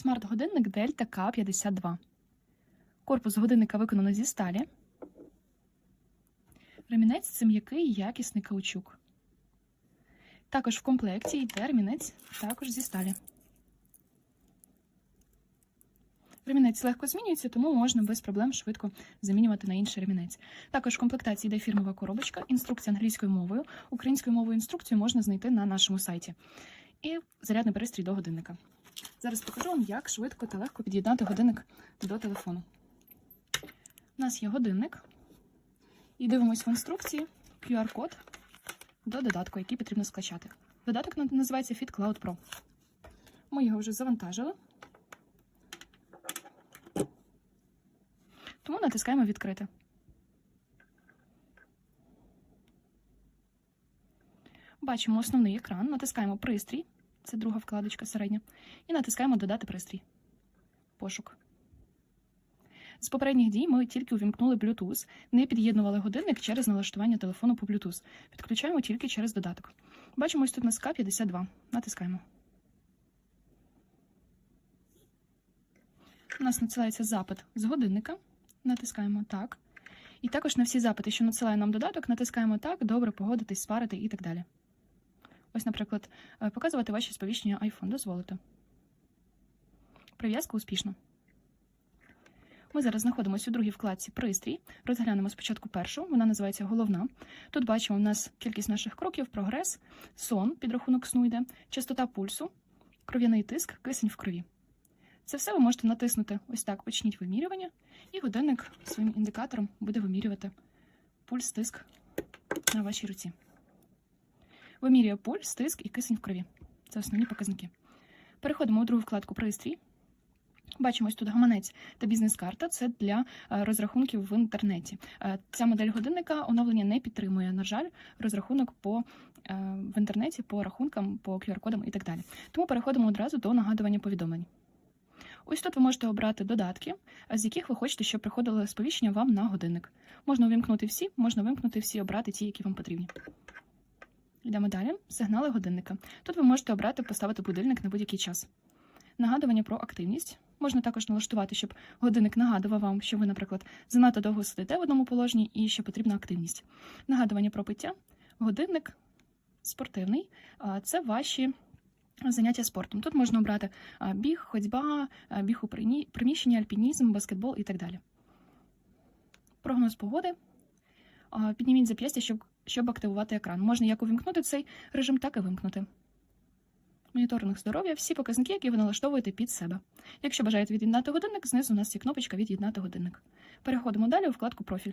Смарт-годинник Delta K52. Корпус годинника виконано зі сталі. Ремінець це м'який якісний каучук. Також в комплекті йде ремінець також зі сталі. Ремінець легко змінюється, тому можна без проблем швидко замінювати на інший ремінець. Також в комплектації йде фірмова коробочка, інструкція англійською мовою. Українською мовою інструкцію можна знайти на нашому сайті. І зарядний пристрій до годинника. Зараз покажу вам, як швидко та легко під'єднати годинник до телефону. У нас є годинник. І дивимось в інструкції QR-код до додатку, який потрібно скачати. Додаток називається Fit Cloud Pro. Ми його вже завантажили. Тому натискаємо відкрити. Бачимо основний екран, натискаємо пристрій, це друга вкладочка середня, і натискаємо Додати пристрій. Пошук. З попередніх дій ми тільки увімкнули Bluetooth, не під'єднували годинник через налаштування телефону по Bluetooth. Підключаємо тільки через додаток. Бачимо, ось тут у нас К52. Натискаємо. У нас надсилається запит з годинника. Натискаємо так. І також на всі запити, що надсилає нам додаток, натискаємо так, добре, погодитись, сварити і так далі. Ось, наприклад, е, показувати ваші сповіщення iPhone. Дозволите. Прив'язка успішна. Ми зараз знаходимося у другій вкладці пристрій. Розглянемо спочатку першу, вона називається головна. Тут бачимо у нас кількість наших кроків, прогрес, сон, підрахунок сну йде, частота пульсу, кров'яний тиск, кисень в крові. Це все ви можете натиснути ось так, почніть вимірювання, і годинник своїм індикатором буде вимірювати пульс, тиск на вашій руці. Вимірює пульс, тиск і кисень в крові. Це основні показники. Переходимо у другу вкладку пристрій. Бачимо ось тут гаманець та бізнес-карта. Це для е, розрахунків в інтернеті. Е, Ця модель годинника оновлення не підтримує, на жаль, розрахунок по е, в інтернеті, по рахункам, по QR-кодам і так далі. Тому переходимо одразу до нагадування повідомлень. Ось тут ви можете обрати додатки, з яких ви хочете, щоб приходили сповіщення вам на годинник. Можна увімкнути всі, можна вимкнути всі, обрати ті, які вам потрібні. Йдемо далі. Сигнали годинника. Тут ви можете обрати поставити будильник на будь-який час. Нагадування про активність. Можна також налаштувати, щоб годинник нагадував вам, що ви, наприклад, занадто довго сидите в одному положенні і що потрібна активність. Нагадування про пиття. Годинник спортивний. Це ваші заняття спортом. Тут можна обрати біг, ходьба, біг у приміщенні, альпінізм, баскетбол і так далі. Прогноз погоди. Підніміть зап'ястя, щоб, щоб активувати екран. Можна як увімкнути цей режим, так і вимкнути. Моніторинг здоров'я всі показники, які ви налаштовуєте під себе. Якщо бажаєте від'єднати годинник, знизу у нас є кнопочка Від'єднати годинник. Переходимо далі у вкладку Профіль.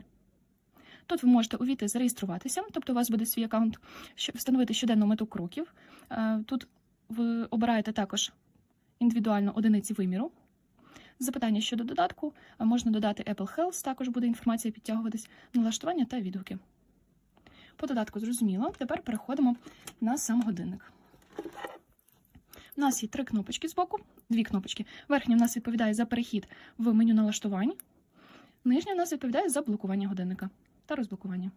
Тут ви можете увійти зареєструватися, тобто у вас буде свій аккаунт, щоб встановити щоденну мету кроків. Е, Тут ви обираєте також індивідуально одиниці виміру. Запитання щодо додатку а можна додати Apple Health, також буде інформація підтягуватись, налаштування та відгуки. По додатку зрозуміло. Тепер переходимо на сам годинник. У нас є три кнопочки збоку, дві кнопочки. Верхня в нас відповідає за перехід в меню налаштувань. Нижня в нас відповідає за блокування годинника та розблокування.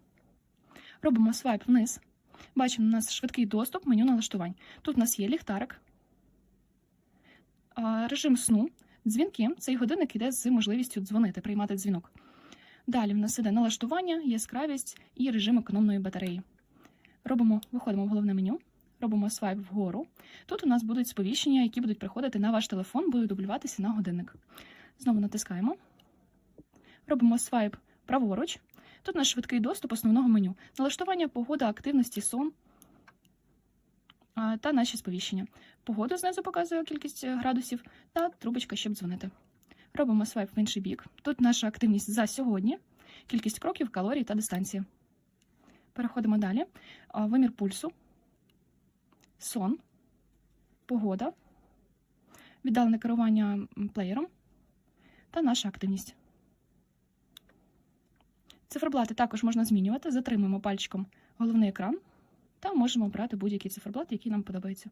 Робимо свайп вниз. Бачимо, у нас швидкий доступ, меню налаштувань. Тут у нас є ліхтарик, режим сну, дзвінки. Цей годинник іде з можливістю дзвонити, приймати дзвінок. Далі в нас іде налаштування, яскравість і режим економної батареї. Робимо, виходимо в головне меню, робимо свайп вгору. Тут у нас будуть сповіщення, які будуть приходити на ваш телефон, будуть дублюватися на годинник. Знову натискаємо. Робимо свайп праворуч. Тут наш швидкий доступ основного меню. Налаштування, погода, активності, сон та наші сповіщення. Погоду знизу показує кількість е, градусів та трубочка, щоб дзвонити. Робимо свайп в інший бік. Тут наша активність за сьогодні, кількість кроків, калорій та дистанція. Переходимо далі. Вимір пульсу, сон, погода, віддалене керування плеєром та наша активність. Циферблати також можна змінювати. Затримуємо пальчиком головний екран та можемо обрати будь-який циферблат, який нам подобається.